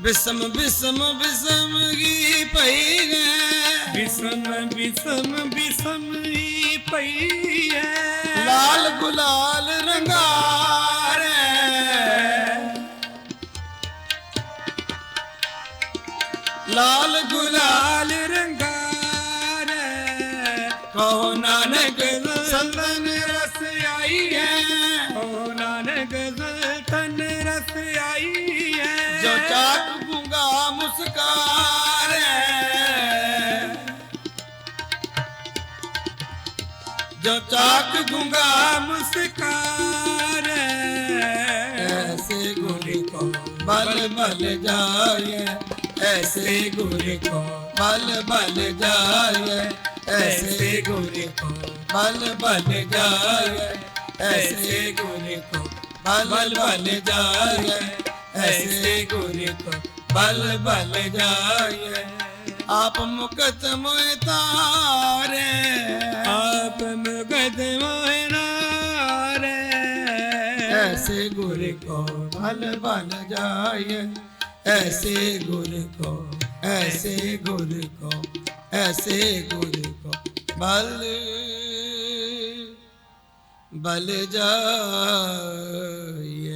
ਬਿਸਮ ਬਿਸਮ ਬਿਸਮ ਗੀ ਪਈ ਗਏ ਬਿਸਮ ਬਿਸਮ ਬਿਸਮ ਹੀ ਪਈ ਐ ਲਾਲ ਗੁਲਾਲ ਰੰਗਾਰੇ ਲਾਲ ਗੁਲਾਲ ਲਾਲ ਰੰਗਾਰ ਕਹੋ ਨਾਨਕ ਸੰਤਨ ਗੁੰਗਾ ਮੁਸਕਾਰੇ ਜੋ ਚਾਟ ਗੁੰਗਾ ਮੁਸਕਾਰ ऐसे गुर को बल बल जाए ऐसे गुर को बल बल जाए ऐसे गुर को बल बल जाए ऐसे गुर को बल बल जाए ऐसे गुर को ਬਲ ਬਲ ਜਾਏ। ਆਪ ਮੁਕਤ ਮੋਇ ਤਾਰੇ। ਆਪ ਮੁਕਤ ਮੋਇ ਨਾਰੇ। ਐਸੇ ਗੁਰ ਕੋ ਬਲ ਬਲ ਜਾਏ। ਐਸੇ ਗੁਰ ਕੋ, ਐਸੇ ਗੁਰ ਕੋ, ਐਸੇ ਗੁਰ ਕੋ ਬਲ। ਬਲ ਜਾਏ।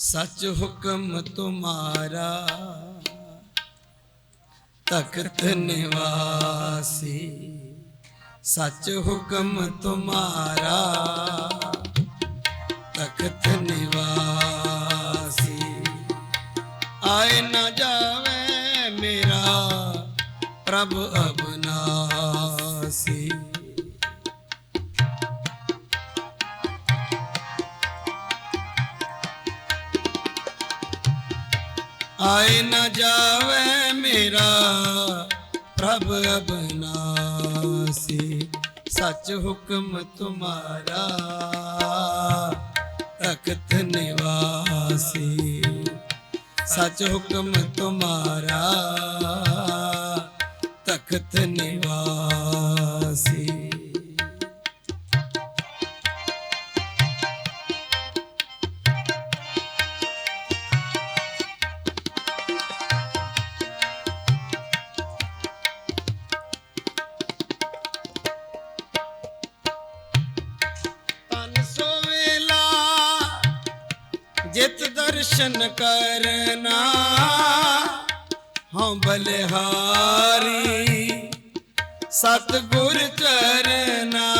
ਸੱਚ ਹੁਕਮ ਤੁਮਾਰਾ, ਤਖਤ ਨਿਵਾਸੀ। ਸੱਚ ਹੁਕਮ ਤੁਮਾਰਾ, ਤਖਤ ਨਿਵਾਸੀ। ਆਏ ਨਾ ਜਾਵੇ ਮੇਰਾ ਪ੍ਰਭ ਅਬਨਾਸੀ। ਆਏ ਨਾ ਜਾਵੇ ਮੇਰਾ ਪ੍ਰਭ ਅਬਨਾਸੀ। ਸੱਚ ਹੁਕਮ ਤੁਮਾਰਾ ਤਖਤ ਨਿਵਾਸੀ। ਸੱਚ ਹੁਕਮ ਤੁਮਾਰਾ ਤਖਤ ਨਿਵਾਸੀ। ਦਰਸ਼ਨ ਕਰਨਾ। ਹਉ ਬਲਿਹਾਰੀ ਸਤ ਗੁਰ ਚਰਨਾ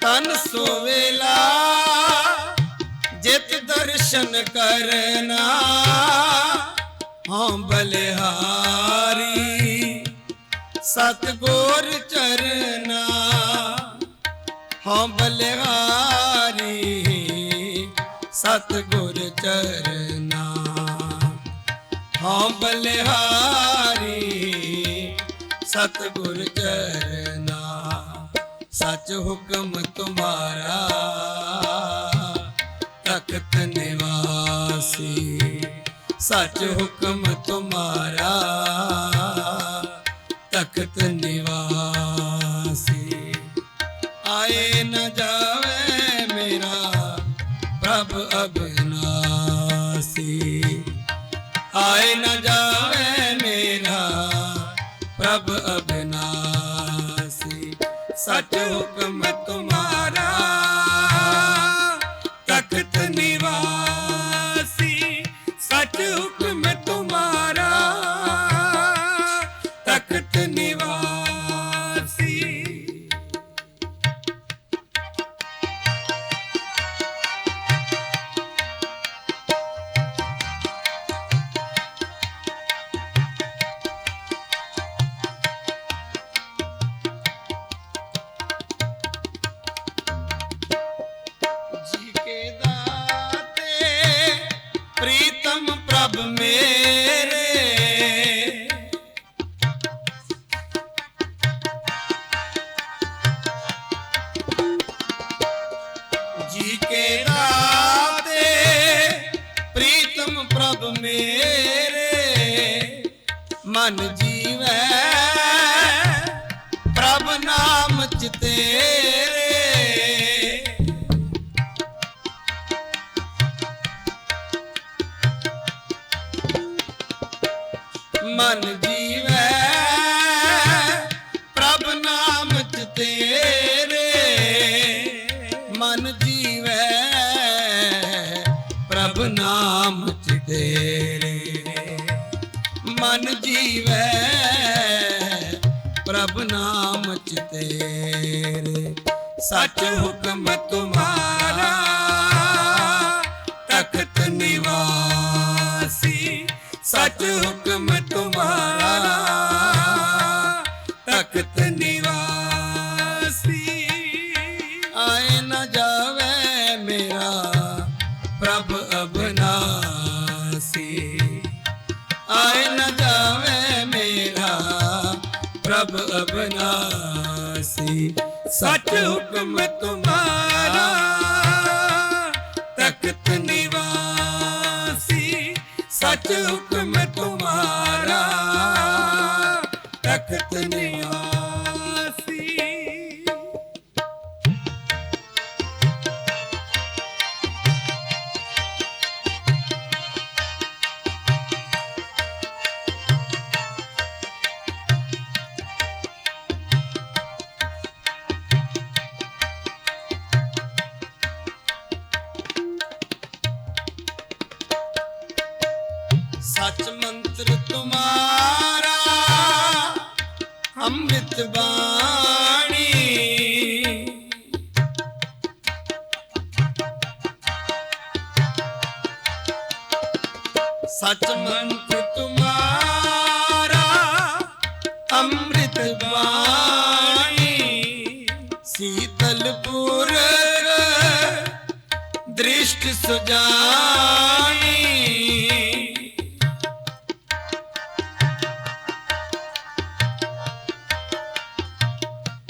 ਤਨ ਸੋਵੇਲਾ ਜਿਤ ਦਰਸ਼ਨ ਕਰਨਾ। ਹਾਂ ਬਲਿਹਾਰੀ ਸਤਗੁਰ ਚਰਨਾ ਹਾਂ ਬਲਿਹਾਰੀ, ਸਤਗੁਰ ਚਰਨਾ। ਹਾਂ ਬਲਿਹਾਰੀ, ਸਤਗੁਰ ਚਰਨਾ, ਸੱਚ ਹੁਕਮ ਤੁਮਾਰਾ, ਤਖਤ ਨਿਵਾਸੀ, ਸੱਚ ਹੁਕਮ ਤੁਮਾਰਾ। ਤਖਤ ਨਿਵਾਸੀ। ਆਏ ਨ ਜਾਵੇ ਮੇਰਾ ਪ੍ਰਭ ਅਬਨਾਸੀ ਆਏ ਨ ਮੇਰੇ ਮਨ ਜੀਵੈ। ਪ੍ਰਭ ਨਾਮ ਚ ਤੇਰੇ। ਮਨ ਜੀ ਮਨ ਜੀਵੈ, ਪ੍ਰਭ ਨਾਮ ਚ ਸੱਚ ਹੁਕਮ ਤੁਮਾਰਾ, ਤਖਤ ਨਿਵਾਸੀ। ਸੱਚ ਹੁਕਮ ਤੁਮਾਰਾ, ਤਖਤ ਨਿਵਾਸੀ ਸੱਚ ਹੁਕਮ ਤੁਮਾਰਾ ਤਖਤ ਨਿਵਾਸੀ ਸੱਚ ਹੁਕਮ ਤੁਮਾਰਾ ਤਖਤ ਨਿਵਾਸੀ। ਸਚ ਮੰਤ ਤੁਮਾਰਾ ਅੰਮ੍ਰਿਤ ਬਾਣੀ ਸੀਤਲਪੁਰ ਦ੍ਰਿਸ਼ਟ ਸੁਜਾਨੀ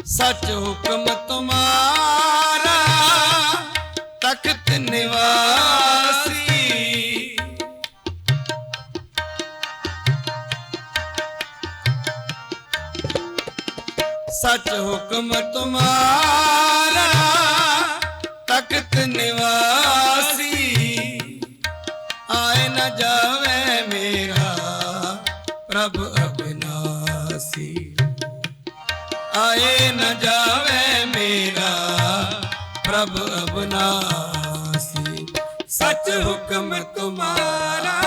ਸਚ ਹੁਕਮ ਤੁਮਾਰਾ ਸੱਚ ਹੁਕਮ ਤੁਮਾਰਾ, ਤਖਤ ਨਿਵਾਸੀ। ਆਏ ਨਾ ਜਾਵੇ ਮੇਰਾ ਪ੍ਰਭ ਅਬਨਾਸੀ। ਆਏ ਨਾ ਜਾਵੇ ਮੇਰਾ ਪ੍ਰਭ ਅਬਨਾਸੀ। ਸੱਚ ਹੁਕਮ ਤੁਮਾਰਾ,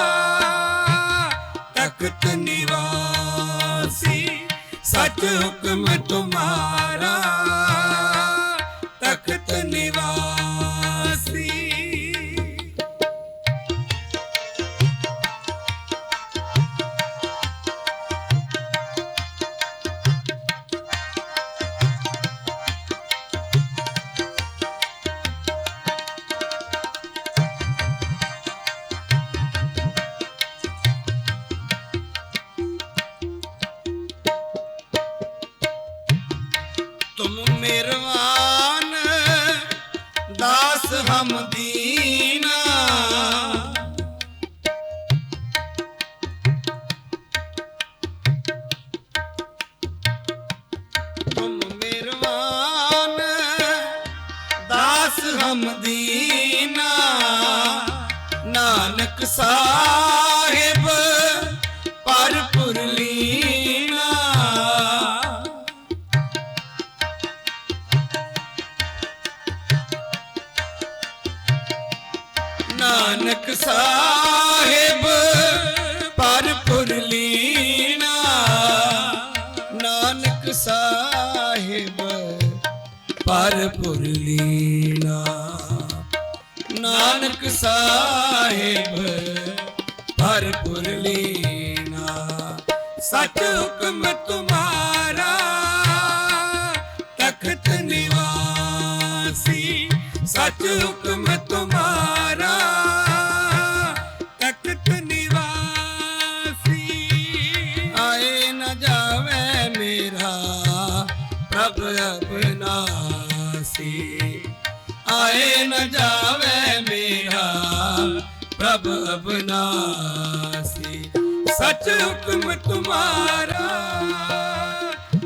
ਤਖਤ ਸਚ ਹੁਕਮ ਦਾਸ ਹਮ ਦੀਨਾ ਤੁਮ ਮਿਹਰਵਾਨ ਦਾਸ ਹਮ ਨਾਨਕ ਸਾਹਿਬ ਨਾਨਕ ਸਾਹਿਬ ਪਰਪੁਰ ਲੀਨਾ। ਨਾਨਕ ਸਾਹਿਬ ਪਰਪੁਰ ਲੀਨਾ। ਨਾਨਕ ਸਾਹਿਬ, ਭਰਪੁਰ ਲੀਨਾ। ਸਚ ਹੁਕਮ ਤੁਮਾਰਾ, ਤਖਤ ਨਿਵਾਸੀ। ਸਚ ਹੁਕਮ ਤੁਮਾਰਾ ਅਬਨਾਸੀ ਆਏ ਨ ਜਾਵੇ ਮੇਰਾ ਪ੍ਰਭ ਅਬਨਾਸੀ। ਸਚ ਹੁਕਮ ਤੁਮਾਰਾ,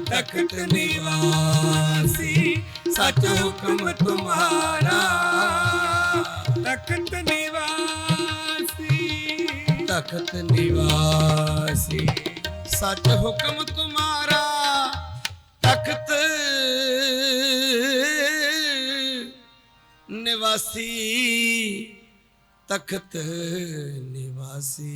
ਤਖਤ ਨਿਵਾਸੀ। ਸਚ ਹੁਕਮ ਤੁਮਾਰਾ, ਤਖਤ ਨਿਵਾਸੀ। ਤਖਤ ਨਿਵਾਸੀ। ਸਚ ਹੁਕਮ ਨਿਵਾਸੀ ਤਖਤ ਨਿਵਾਸੀ।